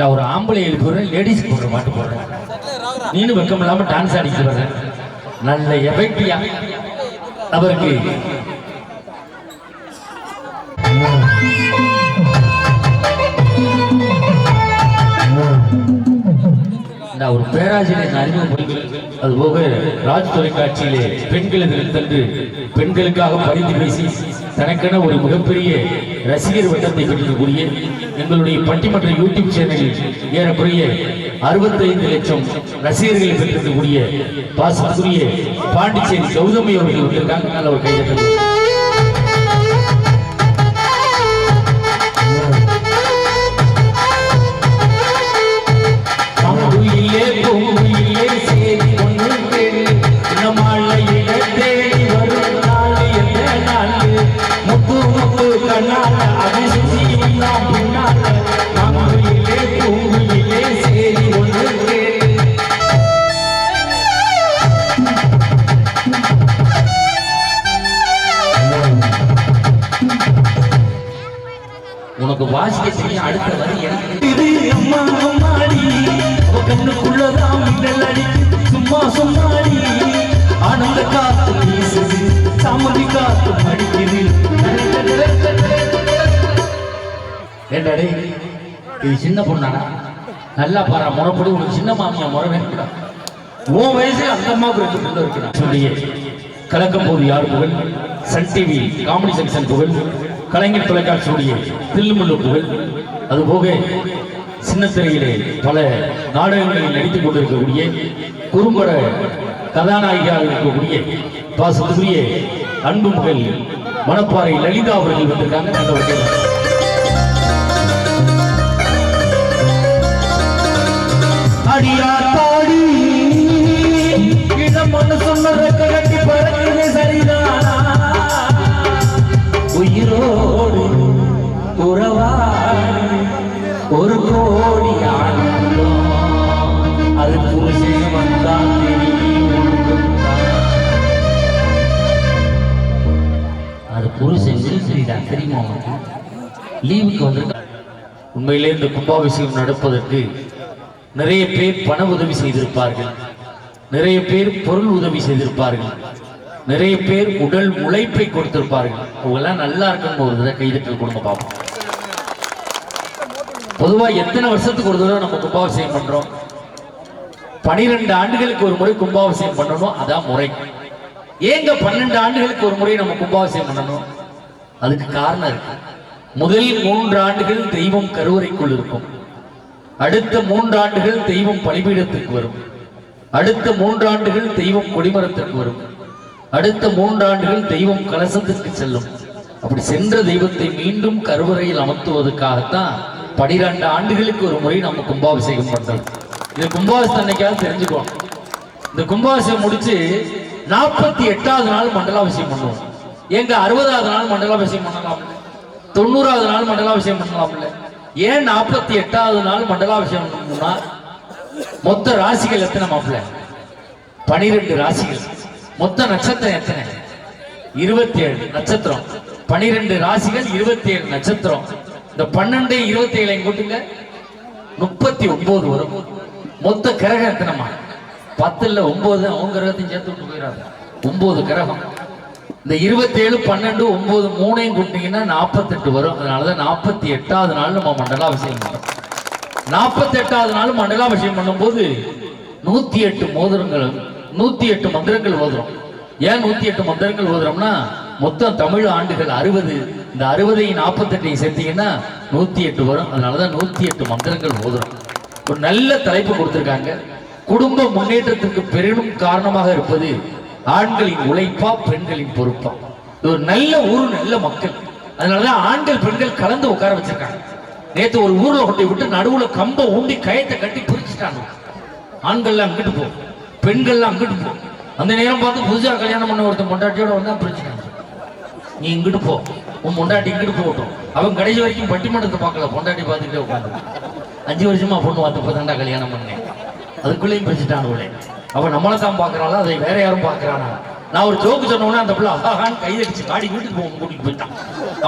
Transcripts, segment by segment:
ஏண்டா ஒரு ஆம்பளை போடுறேன் லேடிஸ் போடுற பாட்டு போடுறேன். நீனு வெக்கம் இல்லாம டான்ஸ் ஆடிட்டு வர்ற. நல்ல எஃபெக்டியா அவருக்கு. நான் ஒரு பேராசிரியர் அறிமுகப்படுத்தி அது போக ராஜ் தொலைக்காட்சியிலே பெண்கள் எதிரில் தந்து பெண்களுக்காக பரிந்து பேசி தனக்கென ஒரு மிகப்பெரிய ரசிகர் வட்டத்தை பெற்றிருக்கக்கூடிய எங்களுடைய பட்டிமன்ற யூடியூப் சேனலில் ஏறக்குறைய அறுபத்தைந்து லட்சம் ரசிகர்களை பெற்றிருக்கக்கூடிய பாசத்துக்குரிய பாண்டிச்சேரி கௌதமி அவர்கள் வந்திருக்காங்க. நல்ல ஒரு கைதட்டல் உனக்கு வாசிக்க தெரியும் அடுத்த வரி இது அம்மா அம்மாடி அவ கண்ணுக்குள்ளதான் மின்னல் அடிக்குது. சும்மா சும்மாடி ஆனந்த காத்து வீசுது. சாமதி காத்து அடிக்குது ஏண்டா டேய் இது சின்ன பொண்ணாடா? நல்லா பாரா முறைப்படி உனக்கு சின்ன மாமியா முறை வேணும்டா. உன் வயசு அந்த அம்மாவுக்கு ரெண்டு பிள்ளை இருக்கிறான் சொல்லியே. கலக்கும் போது யார் புகழ்? சன் டிவி காமெடி செக்ஷன் புகழ். கலைஞர் தொலைக்காட்சியுடைய தில்லுமுள்ளு புகழ். அதுபோக சின்னத்திரையிலே பல நாடகங்களில் நடித்துக் கொண்டிருக்கக்கூடிய குறும்பட கதாநாயகியாக இருக்கக்கூடிய பாசத்துக்குரிய அன்பு மகள் மணப்பாறை லலிதா அவர்கள் வந்திருக்காங்க. நல்லவர்கள் அடியாத்தாடி தெரியுமா லீவுக்கு உண்மையிலே இந்த கும்பாபிஷேகம் நடப்பதற்கு நிறைய பேர் பண உதவி செய்திருப்பார்கள். நிறைய பேர் பொருள் உதவி செய்திருப்பார்கள். நிறைய பேர் உடல் உழைப்பை கொடுத்திருப்பார்கள். அவங்கெல்லாம் நல்லா இருக்கணும் ஒரு தடவை கைதட்டல் கொடுங்க பார்ப்போம். பொதுவா எத்தனை வருஷத்துக்கு ஒரு தடவை நம்ம கும்பாபிஷேகம் பண்றோம்? பனிரெண்டு ஆண்டுகளுக்கு ஒரு முறை கும்பாபிஷேகம் பண்ணணும் அதான் முறை. ஏங்க பன்னெண்டு ஆண்டுகளுக்கு ஒரு முறை நம்ம கும்பாபிஷேகம் பண்ணணும்? அதுக்கு காரணம் இருக்கு. முதல் மூன்று ஆண்டுகள் தெய்வம் கருவறைக்குள் இருக்கும். அடுத்த மூன்று ஆண்டுகள் தெய்வம் பலிபீடத்திற்கு வரும். அடுத்த மூன்று ஆண்டுகள் தெய்வம் கொடிமரத்திற்கு வரும். அடுத்த மூன்று ஆண்டுகள் தெய்வம் கலசத்திற்கு செல்லும். அப்படி சென்ற தெய்வத்தை மீண்டும் கருவறையில் அமர்த்துவதற்காகத்தான் பனிரெண்டு ஆண்டுகளுக்கு ஒரு முறை நம்ம கும்பாபிஷேகம் பண்றோம். இது கும்பாபிஷேகம் அன்னைக்காவது தெரிஞ்சுக்குவோம். இந்த கும்பாபிஷேகம் முடிச்சு நாற்பத்தி எட்டாவது நாள் மண்டலாபிஷேகம் பண்ணுவோம். எங்க அறுபதாவது நாள் மண்டலாபிஷேகம் பண்ணலாம் தொண்ணூறாவது நாள் மண்டலாபிஷேகம் பண்ணலாம்ல ஏன் நாற்பத்தி எட்டாவது நாள் மண்டலாபிஷேகம் பண்ணணும்னா மொத்த ராசிகள் எத்தனை மாப்பிள்ள? பனிரெண்டு ராசிகள். மொத்த நட்சத்திரம் எத்தனை? இருபத்தி ஏழு நட்சத்திரம். பனிரெண்டு ராசிகள் இருபத்தி ஏழு நட்சத்திரம். இந்த பன்னெண்டு இருபத்தி ஏழு கூட்டுங்க முப்பத்தி ஒன்பது வரும். மொத்த கிரகம் எத்தனைமா பத்து இல்ல ஒன்பது அவங்க கிரகத்தையும் சேர்த்து விட்டு போயிடாது ஒன்பது கிரகம். இந்த இருபத்தேழு பன்னெண்டு ஒன்பது மூணையும் கூட்டிங்கன்னா நாற்பத்தெட்டு வரும். அதனாலதான் நாற்பத்தி எட்டாவது நாள் நம்ம மண்டலாபிஷேகம் பண்ணுறோம். நாற்பத்தி எட்டாவது நாள் மண்டலாபிஷேகம் பண்ணும்போது நூத்தி எட்டு மோதிரங்கள் நூத்தி எட்டு மந்திரங்கள் ஓதுறோம். ஏன் நூத்தி எட்டு மந்திரங்கள் ஓதுறோம்னா மொத்தம் தமிழ் ஆண்டுகள் அறுபது. இந்த அறுபதையும் நாற்பத்தெட்டையும் சேர்த்தீங்கன்னா நூத்தி எட்டு வரும். அதனாலதான் நூத்தி எட்டு மந்திரங்கள் ஓதுறோம். ஒரு நல்ல தலைப்பு கொடுத்துருக்காங்க. குடும்ப முன்னேற்றத்திற்கு பெரிதும் காரணமாக இருப்பது ஆண்களின் உழைப்பா பெண்களின் பொறுப்பா. இது ஒரு நல்ல ஊர் நல்ல மக்கள். அதனாலதான் ஆண்கள் பெண்கள் கலந்து உட்கார வச்சிருக்காங்க. நேத்து ஒரு ஊர்ல கொண்டு விட்டு நடுவுல கம்ப ஊண்டி கயத்தை கட்டி பிரிச்சுட்டாங்க. ஆண்கள்லாம் அங்கிட்டு போ. பெண்கள்லாம் அங்கிட்டு போ. அந்த நேரம் பார்த்து புதுசா கல்யாணம் பண்ண ஒருத்தன் பொண்டாட்டியோட வந்தா பிரிச்சுட்டாங்க நீ இங்கிட்டு போ. உன் பொண்டாட்டி இங்கிட்டு போகட்டும். அவன் கடைசி வரைக்கும் பட்டிமன்றத்தை பார்க்கல. பொண்டாட்டி பார்த்துக்கிட்டே உட்காந்து அஞ்சு வருஷமா பொண்ணு பார்த்து பார்த்தாண்டா கல்யாணம் பண்ணேன். அதுக்குள்ளேயும் பிரிச்சுட்டானுங்களே அவன் நம்மளை தான் பார்க்கறாளா? அதை வேற யாரும் பார்க்கறானா? நான் ஒரு ஜோக்கு சொன்னோன்னே அந்த பிள்ளை ஆஹான்னு கையடிச்சு காடி வீட்டுக்கு போக கூட்டிட்டு போயிட்டான்.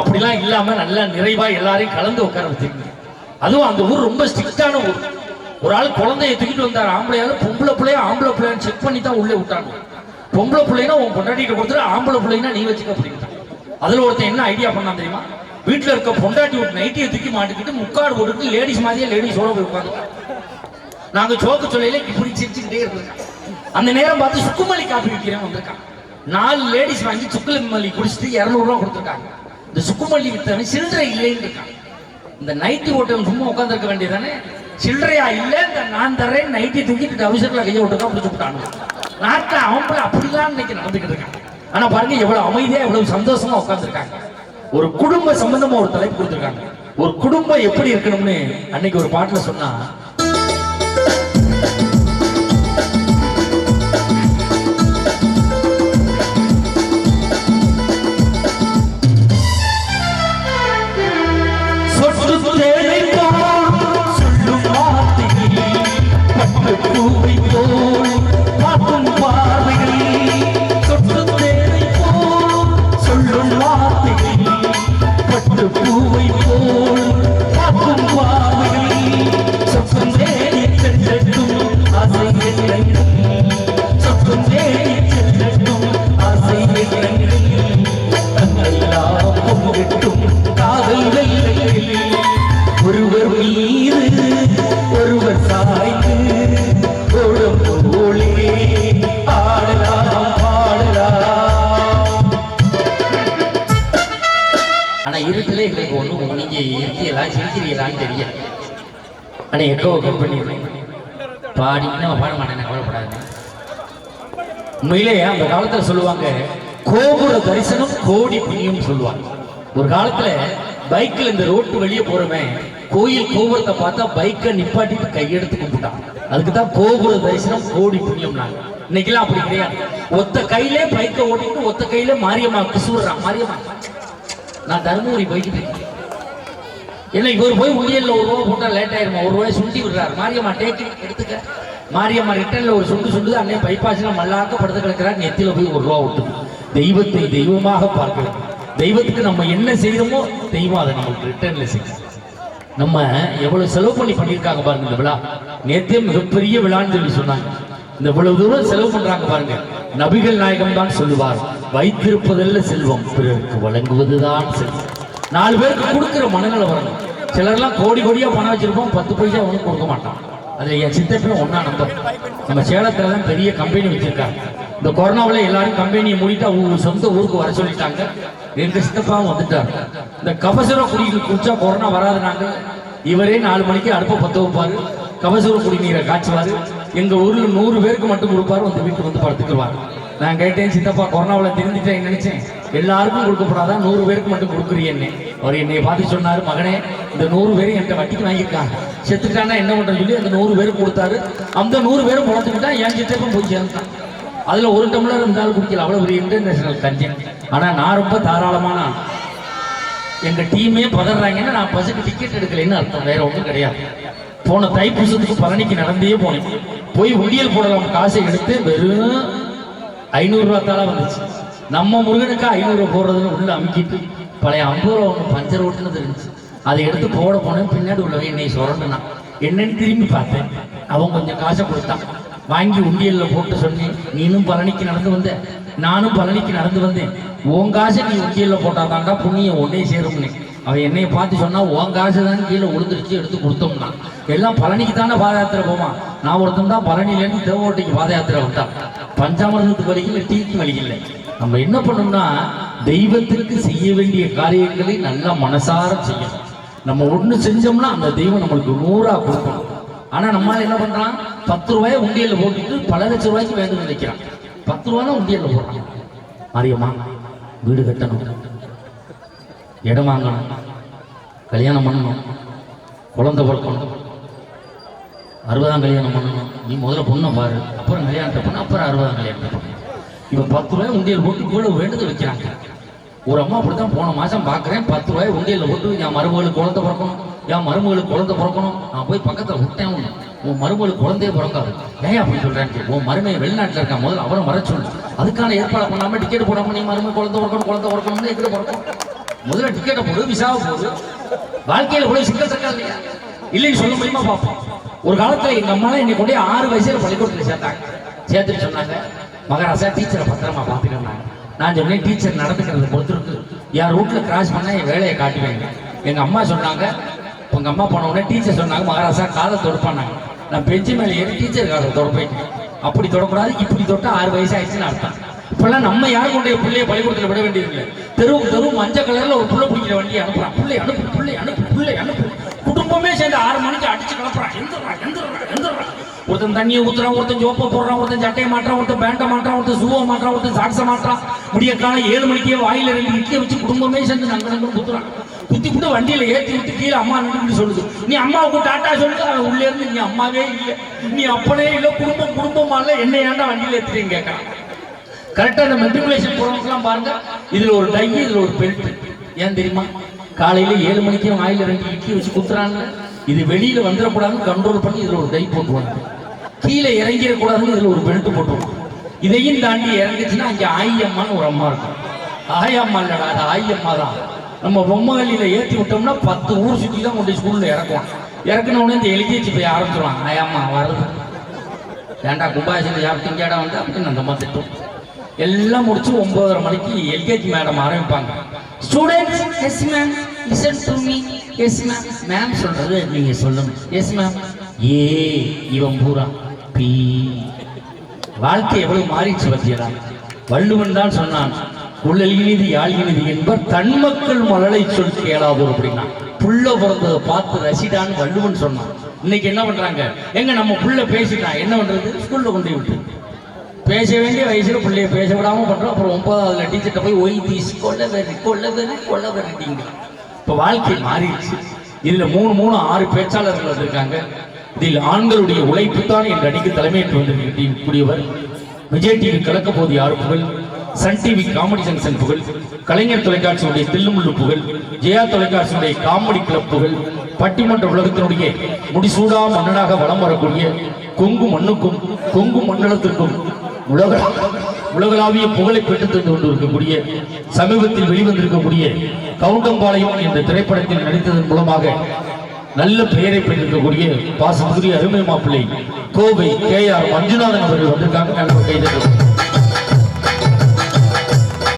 அப்படிலாம் இல்லாம நல்லா நிறைவா எல்லாரையும் கலந்து உட்கார வச்சிருக்கு அதுவும் அந்த ஊர் ரொம்ப ஸ்ட்ரிக்டான ஊர். ஒரு ஆள் குழந்தைய தூக்கிட்டு வந்தார். ஆம்பளையால பொம்பளை பிள்ளைய ஆம்பளை பிள்ளையான்னு செக் பண்ணி தான் உள்ளே விட்டாங்க. பொம்பளை பிள்ளைனா உன் பொண்டாட்டிகிட்ட கொடுத்துட்டு ஆம்பளை பிள்ளைனா நீ வச்சுக்க அப்படின்ட்டான். அதுல ஒருத்தன் என்ன ஐடியா பண்ணான் தெரியுமா? வீட்டுல இருக்க பொண்டாட்டி விட்டு நைட்டியை தூக்கி மாட்டிக்கிட்டு முக்காடு போட்டுட்டு லேடிஸ் மாதிரியே லேடிஸோட போய் உட்காந்து நாங்க சோக்கு சொல்லையில இப்படி சிரிச்சுக்கிட்டே இருந்திருக்கோம். அந்த நேரம் பார்த்து சுக்குமல்லி காப்பி விற்கிறேன் வந்திருக்கான். நாலு லேடிஸ் வாங்கி சுக்குமல்லி குடிச்சிட்டு இரநூறுவா கொடுத்துருக்காங்க. இந்த சுக்குமல்லி வித்தவன் சில்லறை இல்லைன்னு இருக்கான். இந்த நைட்டி ஓட்டவன் சும்மா உட்காந்துருக்க வேண்டியதானே சில்லறையா இல்ல இந்த நான் தரேன் நைட்டி தூக்கிட்டு அவசரத்தில் கையை விட்டு தான் பிடிச்சு விட்டாங்க நாட்டில் அவன் போய் அப்படிதான் இன்னைக்கு நடந்துக்கிட்டு இருக்கான். ஆனா பாருங்க எவ்வளவு அமைதியா எவ்வளவு சந்தோஷமா உட்காந்துருக்காங்க ஒரு குடும்ப சம்பந்தமா ஒரு தலைப்பு கொடுத்துருக்காங்க. ஒரு குடும்பம் எப்படி இருக்கணும்னு அன்னைக்கு ஒரு பாட்டுல சொன்னா இருக்கீங்களா சிரிக்கிறீங்களான்னு தெரியல ஆனா எக்கோ கம்பெனி பண்ணிடுறேன் பாட மாட்டேன் கவலைப்படாதுங்க உண்மையிலே அந்த காலத்துல சொல்லுவாங்க கோபுர தரிசனம் கோடி புண்ணியம் சொல்லுவாங்க ஒரு காலத்துல பைக்ல இந்த ரோட்டு வெளியே போறவன் கோயில் கோபுரத்தை பார்த்தா பைக்கை நிப்பாட்டிட்டு கையெடுத்து கும்பிட்டான் அதுக்கு தான் கோபுர தரிசனம் கோடி புண்ணியம் இன்னைக்கெல்லாம் அப்படி கிடையாது ஒத்த கையில பைக்கை ஓட்டிட்டு ஒத்த கையில மாரியம்மா குசூடுறான் மாரியம்மா நான் தருமபுரி போய்கிட்டு இருக்கேன் என்ன இவர் போய் உண்டியல்ல ஒரு ரூபா போட்டால் லேட் ஆயிருமா? ஒரு ரூபாய் சுண்டி விடுறாரு. மாரியம்மா டேக்கு எடுத்துக்க. மாரியம்மா ரிட்டர்ன்ல ஒரு சுண்டு சுண்டு அன்னைய பைபாஸ்ல மல்லாக்க படுத்து கிடக்கிறார். நெத்தியில் போய் ஒரு ரூபா விட்டுது தெய்வத்தை தெய்வமாக பார்க்கலாம் தெய்வத்துக்கு நம்ம என்ன செய்யறோமோ தெய்வம் அதை நமக்கு ரிட்டர்ன்ல செய்யும் நம்ம எவ்வளவு செலவு பண்ணி பண்ணியிருக்காங்க பாருங்க இந்த விழா. நேத்தே மிகப்பெரிய விழான்னு சொல்லி சொன்னாங்க. இந்த இவ்வளவு தூரம் செலவு பண்றாங்க பாருங்க. நபிகள் நாயகம் தான் சொல்லுவார் வைத்திருப்பதல்ல செல்வம் பிறருக்கு வழங்குவதுதான் செல்வம். நாலு பேருக்கு கொடுக்குற மனநிலை வரணும். சிலர்லாம் கோடி கோடியாக பணம் வச்சிருப்போம் பத்து பைசா அவனுக்கு கொடுக்க மாட்டான் அதில் என் சித்தப்பையும் ஒன்றா நம்பர் நம்ம சேலத்தில் தான் பெரிய கம்பெனி வச்சுருக்காங்க. இந்த கொரோனாவில் எல்லாரும் கம்பெனியை மூடிட்டு அவங்க சொந்த ஊருக்கு வர சொல்லிட்டாங்க. எங்க சித்தப்பாவும் வந்துட்டார். இந்த கபசுர குடிநீர் குடிச்சா கொரோனா வராதுனாங்க. இவரே நாலு மணிக்கு அடுப்பை பத்த வைப்பாரு. கபசுர குடிநீரை காய்ச்சுவாரு. எங்க ஊர்ல நூறு பேருக்கு மட்டும் கொடுப்பாரு. வந்து வீட்டுக்கு வந்து படுத்துக்குவாரு நான் கேட்டேன் சித்தப்பா கொரோனாவில் தெரிஞ்சுட்டேன் நினைச்சேன். எல்லாருக்கும் கொடுக்கப்படாதான் நூறு பேருக்கு மட்டும் கொடுக்குறீன்னு அவர் என்னை பார்த்து சொன்னார் மகனே இந்த நூறு பேரும் என்கிட்ட வட்டிக்கு வாங்கியிருக்காங்க. செத்துட்டானா என்ன பண்ணுறது சொல்லி அந்த நூறு பேருக்கு கொடுத்தாரு. அந்த நூறு பேரும் முளைச்சுக்கிட்டா என் சித்தப்பன் போய் சேர்ந்தான் அதில் ஒரு டம்ளர் இருந்தாலும் குடிக்கல. அவ்வளோ ஒரு இன்டர்நேஷனல் கஞ்சன். ஆனால் நான் ரொம்ப தாராளமான எங்கள் டீமே பதறாங்கன்னா நான் பஸ்ஸுக்கு டிக்கெட் எடுக்கலைன்னு அர்த்தம். வேற ஒன்றும் கிடையாது. போன தைப்பூசத்துக்கு பழனிக்கு நடந்தே போனேன். போய் உண்டியல் போடலாம். காசை எடுத்து வெறும் ஐநூறுரூவா தாளா வந்துச்சு. நம்ம முருகனுக்கு ஐநூறு ரூபா போடுறதுன்னு உள்ள அமுக்கிட்டு பழைய ஐம்பது ரூபா ஒன்று பஞ்சர் ஓட்டுனது இருந்துச்சு. அதை எடுத்து போட போனேன். பின்னாடி உள்ளவன் என்னை சுரண்டுனான் என்னன்னு திரும்பி பார்த்தேன். அவன் கொஞ்சம் காசை கொடுத்தான். வாங்கி உண்டியலில் போட்டு சொன்னேன். நீனும் பழனிக்கு நடந்து வந்த. நானும் பழனிக்கு நடந்து வந்தேன். உன் காசை நீ உண்டியலில் போட்டாதாண்டா புண்ணியம் ஒன்னே சேரும்னு. அவன் என்னைய பார்த்து சொன்னா உன் காசு தான் கீழே விழுந்துருச்சு எடுத்து கொடுத்தோம்னா. எல்லாம் பழனிக்கு தானே பாத யாத்திரை போவான் நான் ஒருத்தன் தான் பழனிலேருந்து தேவோட்டைக்கு பாத யாத்திரை வந்தான். பஞ்சாமிரதத்துக்கு வழியில் டீக்கு வழியில் நம்ம என்ன பண்ணோம்னா தெய்வத்திற்கு செய்ய வேண்டிய காரியங்களை நல்லா மனசார செய்யணும். நம்ம ஒன்று செஞ்சோம்னா அந்த தெய்வம் நம்மளுக்கு நூறா கொடுக்கும் ஆனால் நம்மால என்ன பண்ணுறான் பத்து ரூபாயை உண்டியலில் போட்டுட்டு பல லட்சம் ரூபாய்க்கு வேண்டும் நினைக்கிறான் பத்து ரூபா தான் உண்டியல்ல போடுறான். மாரியம்மா வீடு கட்டணும். இடம் வாங்கணும். கல்யாணம் பண்ணணும். குழந்தை பிறக்கணும். அறுபதாம் கல்யாணம் பண்ணணும். நீ முதல்ல பொண்ணை பாரு. அப்புறம் கல்யாணத்தை பண்ண. அப்புறம் அறுபதாம் கல்யாணத்தை பண்ணு. இவன் பத்து ரூபாய் உண்டியல் போட்டு கூட வேண்டுதல் வைக்கிறாங்க. ஒரு அம்மா அப்படித்தான் போன மாசம் பார்க்குறேன் பத்து ரூபாய் உண்டியல்ல போட்டு என் மருமகளுக்கு குழந்தை பிறக்கணும் என் மருமகளுக்கு குழந்தை பிறக்கணும். நான் போய் பக்கத்தில் விட்டேன் உன் மருமகளுக்கு குழந்தையே பிறக்காது. ஏன் அப்படி சொல்றேன் உன் மருமையை வெளிநாட்டுல இருக்கா முதல்ல அவரை வர சொல்லு. அதுக்கான ஏற்பாடு பண்ணாம டிக்கெட் போடாம நீ மருமை குழந்தை பிறக்கணும் குழந்தை பிறக்கணும்னு எங்க பிறக்கும்? முதல்ல டிக்கெட்டை போடு விசாவை போடு. வாழ்க்கையில இவ்வளவு சிக்கல் இருக்கா இல்லையா? இல்லைன்னு சொல்ல முடியுமா பார்ப்போம் ஒரு காலத்துல எங்க அம்மா என்னை கொண்டே ஆறு வயசுல பள்ளிக்கூடத்துல சேர்த்தாங்க. சேர்த்துட்டு சொன்னாங்க. மகாராசா டீச்சரை பத்திரமா பாத்துக்கணும் நான் சொன்னேன் டீச்சர் நடந்துக்கிறது பொறுத்திருக்கு. என் ரூட்ல கிராஸ் பண்ணால் என் வேலையை காட்டுவேங்க எங்கள் அம்மா சொன்னாங்க உங்கள் அம்மா போன உடனே டீச்சர் சொன்னாங்க மகாராசா காதை தொடுப்பானாங்க நான் பெஞ்சு மேலே ஏறி டீச்சர் காதை தொடப்பேன். அப்படி தொடக்கூடாது இப்படி தொட்டால் ஆறு வயசு ஆயிடுச்சுன்னு அர்த்தம். இப்பெல்லாம் நம்ம யாரும் கொண்டு பிள்ளைய பள்ளிக்கூடத்தில் விட வேண்டியதில்லை. தெருவுக்கு தெரு மஞ்சள் கலரில் ஒரு புள்ள பிடிக்கிற வண்டியை அனுப்புறான். பிள்ளை அனுப்பு பிள்ளை அனுப்பு பிள்ளை அனுப்பு. குடும்பமே சேர்ந்து ஆறு மணிக்கு அடிச்சு கிளப்புறான். எந்திரா எந்திரா ஒருத்தன் தண்ணியை ஊத்துறான் ஒருத்தன் ஜோப்பை போடுறான் ஒருத்தன் சட்டையை மாட்டுறான் ஒருத்தன் பேண்ட்டை மாட்டுறான் ஒருத்தன் சூவை மாட்டுறான் ஒருத்தன் சாக்ஸை மாட்டுறான். விடிய காலம் ஏழு மணிக்கே வாயில் ரெண்டு இட்லியை வச்சு குடும்பமே சேர்ந்து நங்க நங்க குத்துறான் குத்தி விட்டு வண்டியில் ஏற்றி விட்டு கீழே அம்மா நின்று சொல்லுது. நீ அம்மாவுக்கு டாட்டா சொல்லு அவன் உள்ளே இருந்து நீ அம்மாவே இல்லை. நீ அப்பனே இல்லை. குடும்பம் குடும்பமா இல்லை. என்ன ஏன்டா வண்டியில் ஏற்றுறீங்க கேட்கறான் கரெக்டாக அந்த மெட்ரிகுலேஷன் போகிறவங்கலாம் பாருங்க. இதில் ஒரு டை இதில் ஒரு பெல்ட் ஏன் தெரியுமா? காலையில் ஏழு மணிக்கு வாயில் ரெண்டு இட்லி வச்சு குத்துறாங்க இது வெளியில் வந்துடக்கூடாதுன்னு கண்ட்ரோல் பண்ணி இதில் ஒரு டை போட்டுருவாங்க. கீழே இறங்கிடக்கூடாதுன்னு இதுல ஒரு பெல்ட் போட்டுருவாங்க இதையும் தாண்டி இறங்குச்சுன்னா அங்க ஆயம்மான்னு ஒரு அம்மா இருக்கும். ஆயம்மா இல்லடா அது ஆயம்மா தான். நம்ம பொம்மகளில ஏத்தி விட்டோம்னா பத்து ஊர் சுத்தி தான் கொண்டு ஸ்கூல்ல இறக்குவான். இறக்குன உடனே இந்த எல்கேஜி போய் ஆரம்பிச்சிருவான் ஆயம்மா வருது ஏண்டா கும்பாசன் சாப்பிட்டீங்க வந்து? அப்படின்னு அந்த அம்மா திட்டம். எல்லாம் முடிச்சு ஒன்பதரை மணிக்கு எல்கேஜி மேடம் ஆரம்பிப்பாங்க. Students yes ma'am listen to me yes ma'am ma'am சொல்றது நீங்க சொல்லணும் எஸ் மேம் ஏ இவன் பூரா. தம்பி. வாழ்க்கை எவ்வளவு மாறிச்சு பத்தியடா. வள்ளுவன் தான் சொன்னான் உள்ளல் இனிது யாழ் இனிது என்பர் தன் மக்கள் மழலை சொல் கேளாதோர் அப்படின்னா. புள்ள பிறந்ததை பார்த்து ரசிடான்னு வள்ளுவன் சொன்னான். இன்னைக்கு என்ன பண்றாங்க? எங்க நம்ம புள்ள பேசிட்டான் என்ன பண்றது? ஸ்கூல்ல கொண்டு விட்டு பேச வேண்டிய வயசுல பிள்ளைய பேச விடாம பண்றோம். அப்புறம் ஒன்பதாவதுல டீச்சர்கிட்ட போய் ஒய் தீஸ் கொள்ள வெறி கொள்ள வெறி கொள்ள வெறிட்டீங்க இப்ப வாழ்க்கை மாறிடுச்சு. இதுல மூணு மூணு ஆறு பேச்சாளர்கள் வந்திருக்காங்க. இதில் ஆண்களுடைய உழைப்புத்தான் என்ற அணிக்கு தலைமையேற்று வந்திருக்கக்கூடியவர் விஜய் டிவி கலக்க போது யார் புகழ் சன் டிவி காமெடி ஜங்ஷன் புகழ் கலைஞர் தொலைக்காட்சியுடைய தில்லுமுள்ளு புகழ் ஜெயா தொலைக்காட்சியுடைய காமெடி கிளப் புகழ் பட்டிமன்ற உலகத்தினுடைய முடிசூடா மன்னனாக வலம் வரக்கூடிய கொங்கு மண்ணுக்கும் கொங்கு மண்டலத்திற்கும் உலக உலகளாவிய புகழை பெற்றுத் தந்து கொண்டிருக்கக்கூடிய சமீபத்தில் வெளிவந்திருக்கக்கூடிய கவுண்டம்பாளையம் என்ற திரைப்படத்தில் நடித்ததன் மூலமாக நல்ல பெயரை பெற்றிருக்கக்கூடிய பாசத்துக்குரிய அருமை மாப்பிள்ளை கோவை கே ஆர் மஞ்சுநாதன் அவர்கள் வந்திருக்காங்க. நல்ல கைதட்டு